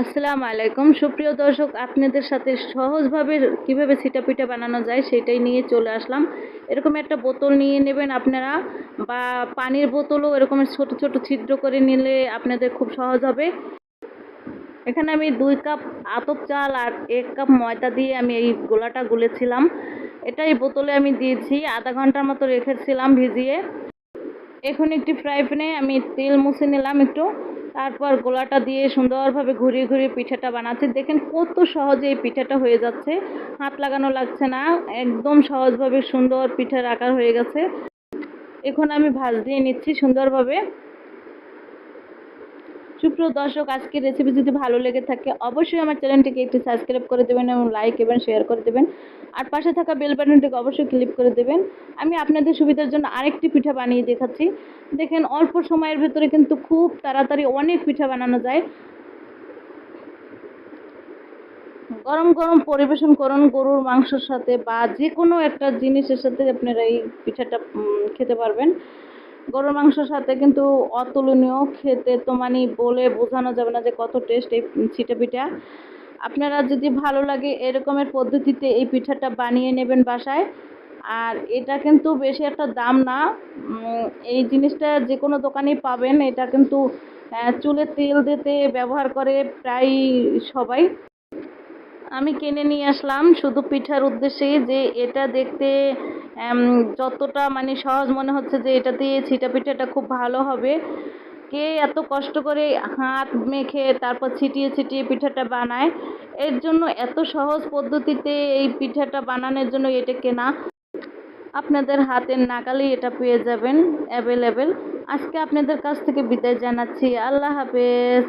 আসসালামু আলাইকুম সুপ্রিয় দর্শক, আপনাদের সাথে সহজভাবে কীভাবে সিটা পিঠা বানানো যায় সেটাই নিয়ে চলে আসলাম। এরকম একটা বোতল নিয়ে নেবেন আপনারা, বা পানির বোতলও এরকম ছোট ছোট ছিদ্র করে নিলে আপনাদের খুব সহজ হবে। এখানে আমি দুই কাপ আতপ চাল আর এক কাপ ময়দা দিয়ে আমি এই গোলাটা গুলেছিলাম। এটা এই বোতলে আমি দিয়েছি, আধা ঘণ্টার মতো রেখেছিলাম ভিজিয়ে। এখন একটি ফ্রাই প্যানে আমি তেল মুছে নিলাম একটু। তারপর গোলাটা দিয়ে সুন্দরভাবে ঘুরিয়ে ঘুরিয়ে পিঠাটা বানাচ্ছি। দেখেন কত সহজে এই পিঠাটা হয়ে যাচ্ছে। হাত লাগানো লাগছে না। একদম সহজভাবে সুন্দর পিঠার আকার হয়ে গেছে। এখন আমি ভাজ দিয়ে নিচ্ছি সুন্দরভাবে। সুপ্রিয় দর্শক, আজকের রেসিপি যদি ভালো লেগে থাকে, অবশ্যই আমার চ্যানেলটিকে একটু সাবস্ক্রাইব করে দেবেন এবং লাইক এবং শেয়ার করে দেবেন। আর পাশে থাকা বেল বাটনটিকে অবশ্যই ক্লিক করে দেবেন। আমি আপনাদের সুবিধার জন্য আরেকটি পিঠা বানিয়ে দেখাচ্ছি। দেখেন, অল্প সময়ের ভেতরে কিন্তু খুব তাড়াতাড়ি অনেক পিঠা বানানো যায়। গরম গরম পরিবেশন করুন গরুর মাংসের সাথে বা যে কোনো একটা জিনিসের সাথে আপনারা এই পিঠাটা খেতে পারবেন। গরুর মাংসের সাথে কিন্তু অতুলনীয়, খেতে তো মানে বলে বোঝানো যাবে না যে কত টেস্ট এই ছিটে পিঠা। আপনারা যদি ভালো লাগে এরকমের পদ্ধতিতে এই পিঠাটা বানিয়ে নেবেন বাসায়। আর এটা কিন্তু বেশি একটা দাম না। এই জিনিসটা যে কোনো দোকানেই পাবেন। এটা কিন্তু চুলে তেল দিতে ব্যবহার করে প্রায় সবাই। আমি কিনে নিয়ে আসলাম। শুধু পিঠার উদ্দেশ্যে যে এটা দেখতে যতটা মানে সহজ মনে হচ্ছে যে এটা দিয়ে ছিটা পিঠাটা খুব ভালো হবে। কে এত কষ্ট করে হাত মেখে তারপর ছিটিয়ে ছিটিয়ে পিঠাটা বানায়? এর জন্য এত সহজ পদ্ধতিতে এই পিঠাটা বানানোর জন্য এটা কেনা। আপনাদের হাতের নাগালেই এটা পেয়ে যাবেন অ্যাভেলেবেল আজকে আপনাদের কাছ থেকে বিদায় জানাচ্ছি। আল্লাহ হাফেজ।